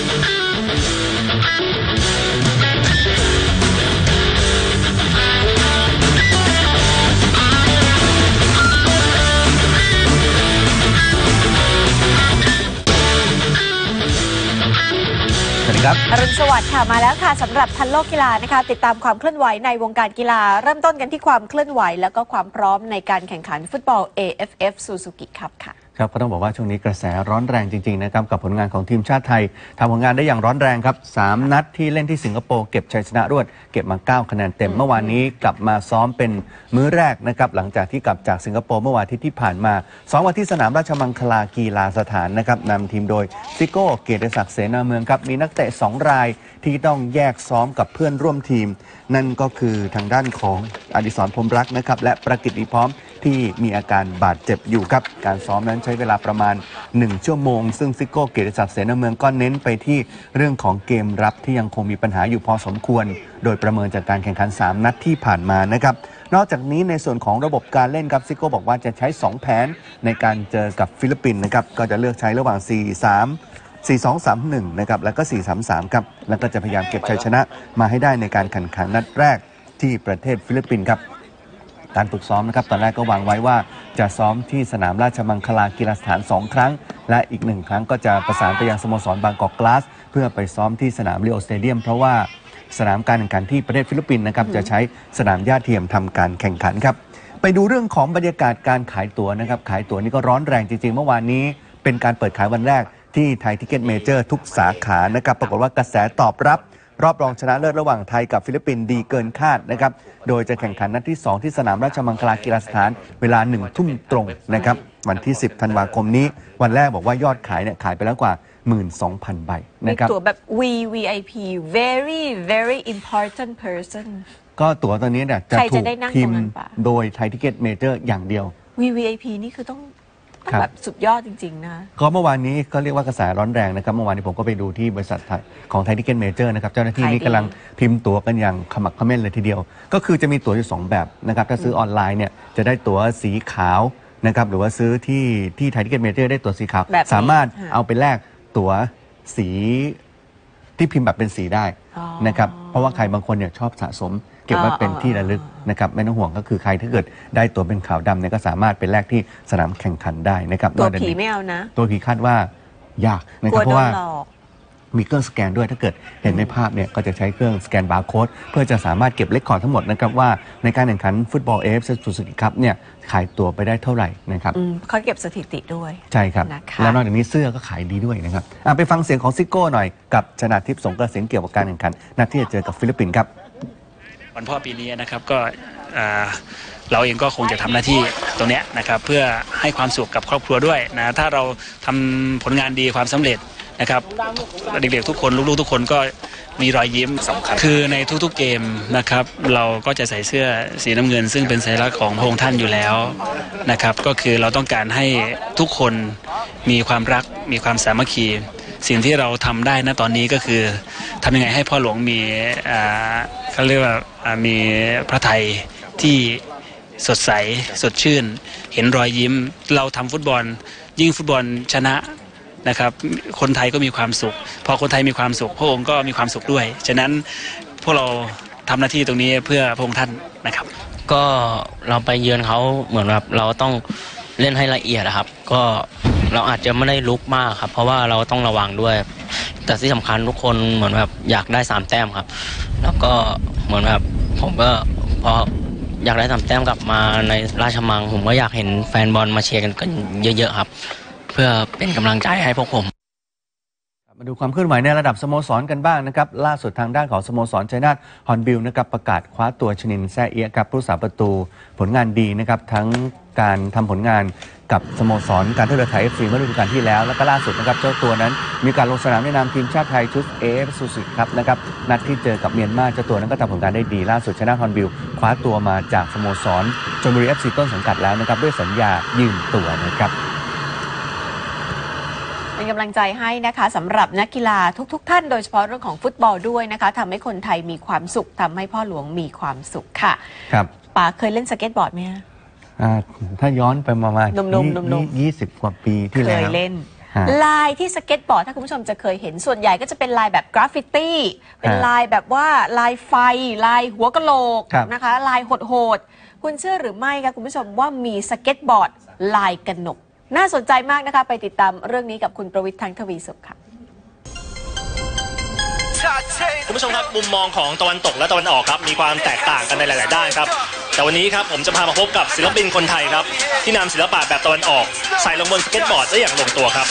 สวัสดีครับอรุณสวัสดิ์ค่ะมาแล้วค่ะสำหรับทันโลกกีฬานะคะ ติดตามความเคลื่อนไหวในวงการกีฬา เริ่มต้นกันที่ความเคลื่อนไหว แล้วก็ความพร้อมในการแข่งขันฟุตบอล AFF Suzuki Cup ค่ะ ครับก็ต้องบอกว่าช่วงนี้กระแสร้อนแรงจริงๆนะครับกับผลงานของทีมชาติไทยทำผลงานได้อย่างร้อนแรงครับ3นัดที่เล่นที่สิงคโปร์เก็บชัยชนะรวดเก็บมา 9 คะแนนเต็มเมื่อวานนี้กลับมาซ้อมเป็นมื้อแรกนะครับหลังจากที่กลับจากสิงคโปร์เมื่อวันอาทิตย์ที่ผ่านมาซ้อมวันที่สนามราชมังคลากีฬาสถานนะครับนำทีมโดยซิโก้เกียรติศักดิ์เสนาเมืองครับมีนักเตะ 2 รายที่ต้องแยกซ้อมกับเพื่อนร่วมทีม นั่นก็คือทางด้านของอดิศรพรมรักนะครับและประกิตอีพร้อม ที่มีอาการบาดเจ็บอยู่ครับ การซ้อมนั้นใช้เวลาประมาณ 1 ชั่วโมง ซึ่งซิโก้เกียรติศักดิ์เสนาเมืองก็เน้นไปที่เรื่องของเกมรับที่ยังคงมีปัญหาอยู่พอสมควร โดยประเมินจากการแข่งขัน 3 นัดที่ผ่านมานะครับนอกจากนี้ในส่วนของระบบการเล่นครับซิโก้บอกว่าจะใช้ 2 แผนในการเจอกับฟิลิปปินส์นะครับก็จะเลือกใช้ระหว่าง 4 3 4-2-3-1 นะครับ แล้วก็ 4-3-3 ครับ แล้วก็จะพยายามเก็บชัยชนะมาให้ได้ในการแข่งขันนัดแรกที่ประเทศฟิลิปปินส์ครับ การฝึกซ้อมนะครับตอนแรกก็วางไว้ว่าจะซ้อมที่สนามราชมังคลากีฬาสถาน 2 ครั้ง และอีกหนึ่งครั้งก็จะประสานไปยังสโมสรบางกอกกลาส เพื่อไปซ้อมที่สนามเริโอสเตเดียม เพราะว่าสนามการแข่งขันที่ประเทศฟิลิปปินส์นะครับจะใช้สนามหญ้าเทียมทำการแข่งขันครับไปดูเรื่องของบรรยากาศการขายตั๋วนะครับขายตั๋วนี่ก็ร้อนแรงจริงๆ เมื่อวานนี้ เป็นการเปิดขายวันแรกที่ไทยทิเก็ตเมเจอร์ทุกสาขานะครับปรากฏว่ากระแสตอบรับ รอบรองชนะเลิศระหว่างไทยกับฟิลิปปินส์ดีเกินคาดนะครับ โดยจะแข่งขันนัดที่ 2 ที่สนามราชมังคลากีฬาสถานเวลา1ทุ่มตรงนะครับ วันที่ 10 ธันวาคมนี้ วันแรกบอกว่ายอดขายเนี่ยขายไปแล้วกว่า 12,000 ใบมีนะครับตั๋วแบบ VVIP very very important person ก็ตั๋วตอนนี้เนี่ยจะใครถูจะกได้นั่งพิมตรงนั้พ์นปะโดยไทยทิเก็ตเมเจอร์อย่างเดียว VVIP นี่คือต้องต้อง ครับ แบบสุดยอดจริง ๆ นะ ก็เมื่อวานนี้ก็เรียกว่ากระแสร้อนแรงนะครับ เมื่อวานนี้ผมก็ไปดูที่บริษัทไทยของไทยทิเก็ตเมเจอร์นะครับ เจ้าหน้าที่นี่ขายดีกำลังพิมพ์ตั๋วกันอย่างขมักเขม้นเลยทีเดียว ก็คือจะมีตั๋วอยู่ 2 แบบนะครับ ถ้าซื้อออนไลน์เนี่ยจะได้ตั๋วสีขาวนะครับ หรือว่าซื้อที่ที่ไทยทิเก็ตเมเจอร์ได้ตั๋วสีขาว แบบนี้สามารถค่ะ เอาไปแลกตั๋วสีที่พิมพ์แบบเป็นสีได้อ๋อนะครับ เพราะว่าใครบางคนเนี่ยชอบสะสมเก็บไว้อ๋อเป็นที่ระลึกนะครับไม่ต้องห่วงก็คือใครถ้าเกิดได้ตั๋วเป็นขาวดำเนี่ยก็สามารถไปแลกที่สนามแข่งขันได้นะครับตัวนอกจากผีนี้ไม่เอานะ ตัวผีคาดว่ายากนะกคลัรับวเพโดราะนว่าหลอกมีเครื่องสแกนด้วยถ้าเกิดเห็นในภาพเนี่ยก็จะใช้เครื่องสแกนบาร์โค้ดเพื่อจะสามารถเก็บเลคคอร์ดทั้งหมดนะครับว่าในการแข่งขันฟุตบอลเอฟซูซูกิครับเนี่ยขายตัวไปได้เท่าไหร่นะครับอืมเขาเก็บสถิติด้วย ใช่ครับนะคะแล้วนอกจากนี้เสื้อก็ขายดีด้วยนะครับอะไปฟังเสียงของซิโก้หน่อยกับชนาทิพย์สงกระสินเกี่ยวกับการแข่งขันนัดที่จะเจอกับฟิลิปปินส์ครับ วันพ่อปีนี้นะครับก็อ่าเราเองก็คงจะทำหน้าที่ตรงเนี้ยนะครับเพื่อให้ความสุขกับครอบครัวด้วยนะถ้าเราทำผลงานดีความสำเร็จนะครับเด็กๆทุกคนลูกๆทุกคนก็มีรอยยิ้มสำคัญคือในทุกๆเกมนะครับ เราก็จะใส่เสื้อสีน้ำเงิน ซึ่งเป็นสัญลักษณ์ของพระองค์ท่านอยู่แล้วนะครับ ก็คือเราต้องการให้ทุกคนมีความรักมีความสามัคคี สิ่งที่เราทำได้นะตอนนี้ก็คือ ทำยังไงให้พ่อหลวงมีอ่าเขาเรียกว่ามีพระไทยที่สดใสสดชื่น เห็นรอยยิ้ม เราทำฟุตบอล ยิ่งฟุตบอลชนะนะครับ คนไทยก็มีความสุข พอคนไทยมีความสุข พระองค์ก็มีความสุขด้วย ฉะนั้นพวกเราทำหน้าที่ตรงนี้เพื่อพระองค์ท่านนะครับ ก็เราไปเยือนเขาเหมือนแบบเราต้องเล่นให้ละเอียดอะครับ ก็เราอาจจะไม่ได้ลุกมากครับ เพราะว่าเราต้องระวังด้วย แต่ที่สำคัญทุกคนเหมือนแบบอยากได้สามแต้มครับ แล้วก็เหมือนแบบผมก็พออยากได้สามแต้มกลับมาในราชมัง ผมก็อยากเห็นแฟนบอลมาเชียร์กันกันเยอะๆครับ เพื่อเป็นกำลังใจให้พวกผม มาดูความเคลื่อนไหวในระดับสโมสรกันบ้างนะครับ ล่าสุดทางด้านของสโมสรชัยนาทฮอนบิลนะครับประกาศคว้าตัวชนินแซเอียะครับผู้สาประตูผลงานดีนะครับทั้งการทำผลงานกับสโมสรการท่าเรือไทยเอฟซีเมื่อฤดูกาลที่แล้ว แล้วก็ล่าสุดนะครับเจ้าตัวนั้นมีการลงสนามในนามทีมชาติไทยชุดเอฟซูซิครับนะครับนัดที่เจอกับเมียนมาเจ้าตัวนั้นก็ทำผลงานได้ดีล่าสุดชนะฮอนบิลคว้าตัวมาจากสโมสรชลบุรีเอฟซีต้นสังกัดแล้วนะครับด้วยสัญญายืมตัวนะครับ เป็นกำลังใจให้นะคะสำหรับนักกีฬาทุก ๆ ท่าน โดยเฉพาะเรื่องของฟุตบอลด้วยนะคะทำให้คนไทยมีความสุขทำให้พ่อหลวงมีความสุขค่ะครับป๋าเคยเล่นสเก็ตบอร์ดไหมฮะอ่าถ้าย้อนไปประมาณหนุ่มๆหนุ่มๆ ยี่สิบกว่าปีที่เคแล้ว ยเล่น ฮะลายที่สเก็ตบอร์ดถ้าคุณผู้ชมจะเคยเห็นส่วนใหญ่ก็จะเป็นลายแบบกราฟฟิตี้เป็นฮะลายแบบว่าลายไฟ ลายหัวกะโหลกครับ นะคะ ลายโหดๆคุณเชื่อหรือไม่คะคุณผู้ชมว่ามีสเก็ตบอร์ดลายกระหนก น่าสนใจมากนะคะ ไปติดตามเรื่องนี้กับคุณประวิทย์ทางทวีสุขค่ะคุณผู้ชมครับมุมมองของตะวันตกและตะวันออกครับมีความแตกต่างกันในหลาย ๆ ด้านครับ แต่วันนี้ครับผมจะพามาพบกับศิลปินคนไทยครับ ที่นำศิลปะแบบตะวันออก ใส่ลงบนสเก็ตบอร์ดได้อย่างลงตัวครับ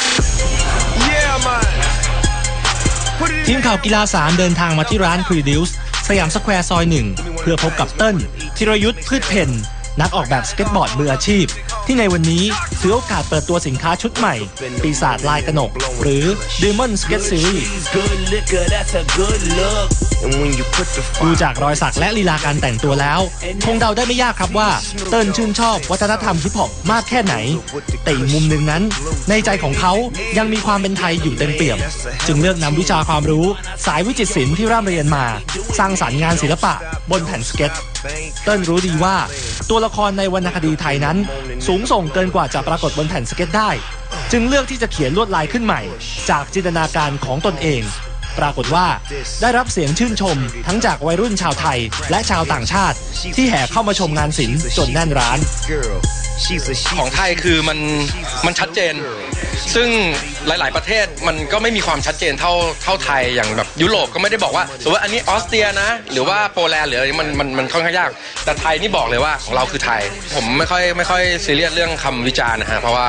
ทีมข่าวกีฬาสามเดินทางมาที่ร้าน Creduce สยามสแควร์ซอยหนึ่งเพื่อพบกับเติ้ลธีรยุทธ์พืชเพนนักออกแบบสเก็ตบอร์ดมืออาชีพ ที่ในวันนี้ถือโอกาสเปิดตัวสินค้าชุดใหม่ ปีศาจลายกระหนก หรือ Demon Skate Series ดูจากรอยสักและลีลาการแต่งตัวแล้ว คงเดาได้ไม่ยากครับว่า เติ้ลชื่นชอบวัฒนธรรมฮิปฮอปมากแค่ไหน แต่อีกมุมหนึ่งนั้น ในใจของเขายังมีความเป็นไทยอยู่เต็มเปี่ยม จึงเลือกนำวิชาความรู้ สายวิจิตรศิลป์ที่ร่ำเรียนมา สร้างสรรค์งานศิลปะบนแผ่นสเก็ตเติ้ลรู้ดีว่า ตัวละครในวรรณคดีไทยนั้น สูงส่งเกินกว่าจะปรากฏบนแผ่นสเก็ตได้ จึงเลือกที่จะเขียนลวดลายขึ้นใหม่ จากจินตนาการของตนเอง ปรากฏว่า ได้รับเสียงชื่นชม ทั้งจากวัยรุ่นชาวไทย และชาวต่างชาติ ที่แห่เข้ามาชมงานศิลป์จนแน่นร้าน ของไทยคือมันมันชัดเจน ซึ่งหลาย ๆ ประเทศมันก็ไม่มีความชัดเจนเท่าเท่าไทยอย่างแบบยุโรปก็ไม่ได้บอกว่าสมมติว่าอันนี้ออสเตรียนะ หรือว่าโปแลนด์หรืออะไรมันมันมันค่อนข้างยาก แต่ไทยนี่บอกเลยว่าของเราคือไทย ผมไม่ค่อยไม่ค่อยซีเรียสเรื่องคำวิจารณ์นะฮะเพราะว่า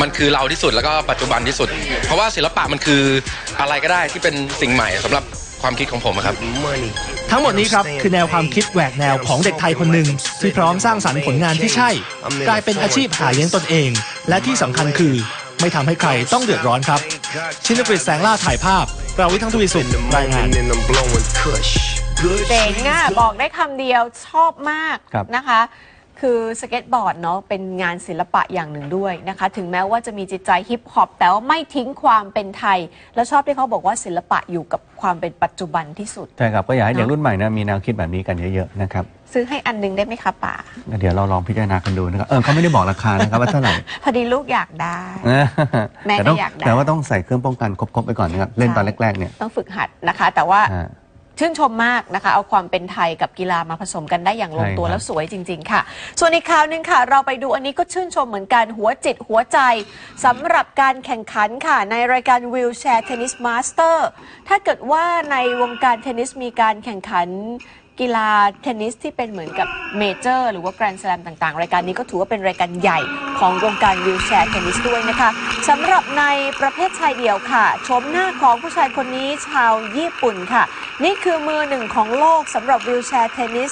มันคือเราที่สุดแล้วก็ปัจจุบันที่สุด เพราะว่าศิลปะมันคืออะไรก็ได้ที่เป็นสิ่งใหม่สำหรับความคิดของผมครับ Money. ทั้งหมดนี้ครับ คือแนวความคิดแหวกแนวของเด็กไทยคนหนึ่งที่พร้อมสร้างสรรค์ผลงานที่ใช่ กลายเป็นอาชีพหาเลี้ยงตนเอง และที่สำคัญคือ ไม่ทำให้ใครต้องเดือดร้อนครับ ชินกฤษแสงล่าถ่ายภาพประวิทย์ทั้งทวีสุข In the รายงาน morning and I'm blowing kush. Good เจ๋งอะบอกได้คำเดียวชอบมากครับนะคะ คือสเก็ตบอร์ดเนาะเป็นงานศิลปะอย่างหนึ่งด้วยนะคะ ถึงแม้ว่าจะมีจิตใจฮิปฮอปแต่ว่าไม่ทิ้งความเป็นไทย แล้วชอบที่เขาบอกว่าศิลปะอยู่กับความเป็นปัจจุบันที่สุด ใช่ครับ ก็อยากให้เด็กเนอะรุ่นใหม่นะมีแนวคิดแบบนี้กันเยอะๆนะครับ ซื้อให้อันหนึงได้ไหมคะป่า เดี๋ยวเราลองพิจารณากันดูนะครับเออเขาไม่ได้บอกราคานะครับว่าเท่าไหร่ พอดีลูกอยากได้ แม่ก็แต่ต้องอยากได้แต่ว่าต้องใส่เครื่องป้องกันครบๆไปก่อนนะครับเล่นตอนแรกๆเนี่ยต้องฝึกหัดนะคะ แต่ว่าอ่า ชื่นชมมากนะคะ เอาความเป็นไทยกับกีฬามาผสมกันได้อย่างลงตัวใช่ครับ แล้วสวยจริง ๆ ค่ะ ส่วนอีกข่าวหนึ่งค่ะ เราไปดูอันนี้ก็ชื่นชมเหมือนกันหัวจิตหัวใจสำหรับการแข่งขันค่ะ ในรายการ Wheelchair Tennis Master ถ้าเกิดว่าในวงการเทนนิสมีการแข่งขัน กีฬาเทนนิสที่เป็นเหมือนกับเมเจอร์หรือว่าแกรนด์สแลมต่างๆ รายการนี้ก็ถือว่าเป็นรายการใหญ่ของวงการวิวแชร์เทนนิสด้วยนะคะสำหรับในประเภทชายเดี่ยวค่ะ ชมหน้าของผู้ชายคนนี้ชาวญี่ปุ่นค่ะ นี่คือมือหนึ่งของโลกสำหรับวิวแชร์เทนนิส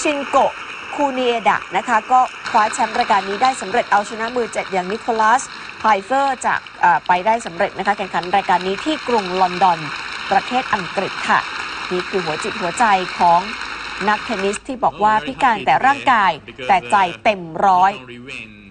ชินโกะคูเนดะนะคะ ก็คว้าแชมป์รายการนี้ได้สำเร็จเอาชนะมือเจ็ดอย่างนิโคลัสไพเฟอร์จากอ่อไปได้สำเร็จนะคะแข่งขันรายการนี้ที่กรุงลอนดอน ประเทศอังกฤษค่ะ นี่คือหัวจิตหัวใจของนักเทนนิสที่บอกว่าพิการแต่ร่างกายแต่ใจเต็มร้อย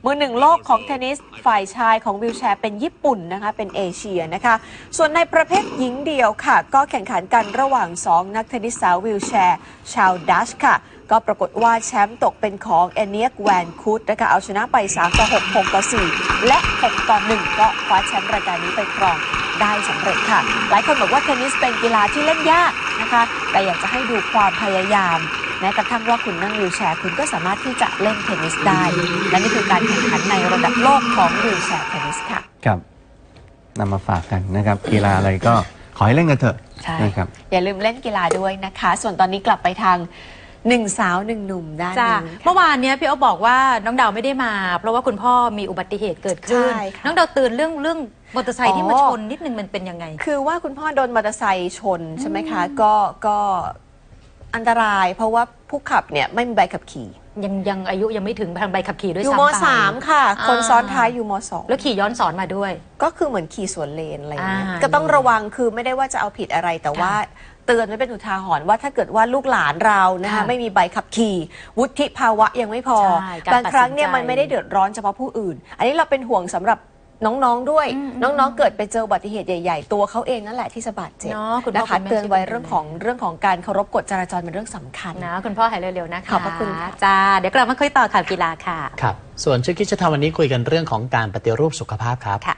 มือหนึ่งโลกของเทนนิสฝ่ายชายของวิวแชร์เป็นญี่ปุ่นนะคะเป็นเอเชียนะคะ ส่วนในประเภทหญิงเดียวค่ะ ก็แข่งขันกันระหว่าง 2 นักเทนนิสสาววิวแชร์ ชาวดัชค่ะ ก็ปรากฏว่าแชมป์ตกเป็นของเอเนียกแวนคูดนะคะเอาชนะไป 3 ต่อ 6 6 ต่อ 4 และ 6 ต่อ 1 ก็คว้าแชมป์รายการนี้ไปครอง ได้สำเร็จค่ะ หลายคนบอกว่าเทนนิสเป็นกีฬาที่เล่นยากนะคะ แต่อยากจะให้ดูความพยายามแม้กระทั่งว่าคุณนั่งวิวแชร์ คุณก็สามารถที่จะเล่นเทนนิสได้ และนี่คือการแข่งขันในระดับโลกของวิวแชร์เทนนิสค่ะครับนำมาฝากกันนะครับ กีฬาอะไรก็ขอให้เล่นกันเถอะใช่นะครับอย่าลืมเล่นกีฬาด้วยนะคะ ส่วนตอนนี้กลับไปทางหนึ่งสาวหนึ่งหนุ่มด้านจ้าหนึงเมื่อวานเนี้ยพี่อ๊อฟบอกว่าน้องดาวไม่ได้มา เพราะว่าคุณพ่อมีอุบัติเหตุเกิดขึ้นใช่ค่ะน้องดาวเตือนเรื่องเรื่อง มอเตอร์ไซค์ที่มาอ๋อชนนิดนึงมันเป็นยังไง คือว่าคุณพ่อโดนมอเตอร์ไซค์ชนใช่ไหมคะก็ก็อันตราย เพราะว่าผู้ขับเนี่ยไม่มีใบขับขี่ ยังยังอายุยังไม่ถึงทางใบขับขี่ด้วยอยู่ซ้ำมไปสามค่ะ คนอ่าซ้อนท้ายอยู่มสองแล้วขี่ย้อนสอนมาด้วย ก็คือเหมือนขี่สวนเลนอะไรอย่างเงี้ยอ่า ก็ต้องระวังคือไม่ได้ว่าจะเอาผิดอะไรแต่ว่าเตือนไว้เป็นอุทาหรณ์ว่าถ้าเกิดว่าลูกหลานเรานะคะค่ะไม่มีใบขับขี่ วุฒิภาวะยังไม่พอ ใช่การบางครั้งเนี่ยตัดสินใจ มันไม่ได้เดือดร้อนเฉพาะผู้อื่น อันนี้เราเป็นห่วงสำหรับ น้องๆด้วยอืมน้องๆ เกิดไปเจออุบัติเหตุใหญ่ ๆ ตัวเขาเองนั่นแหละที่จะบาดเจ็บเนาะคุณพ่อนะคะคุณแม่เตือนไว้ช่วยกันเรื่องของเรื่องของการเคารพกฎจราจรเป็นเรื่องสำคัญนะคุณพ่อหายเร็วๆนะคะขอบพระคุณค่ะจ้าเดี๋ยวกลับมาคุยต่อข่าวกีฬาค่ะครับส่วนชุดคิดจะทำวันนี้คุยกันเรื่องของการปฏิรูปสุขภาพครับค่ะ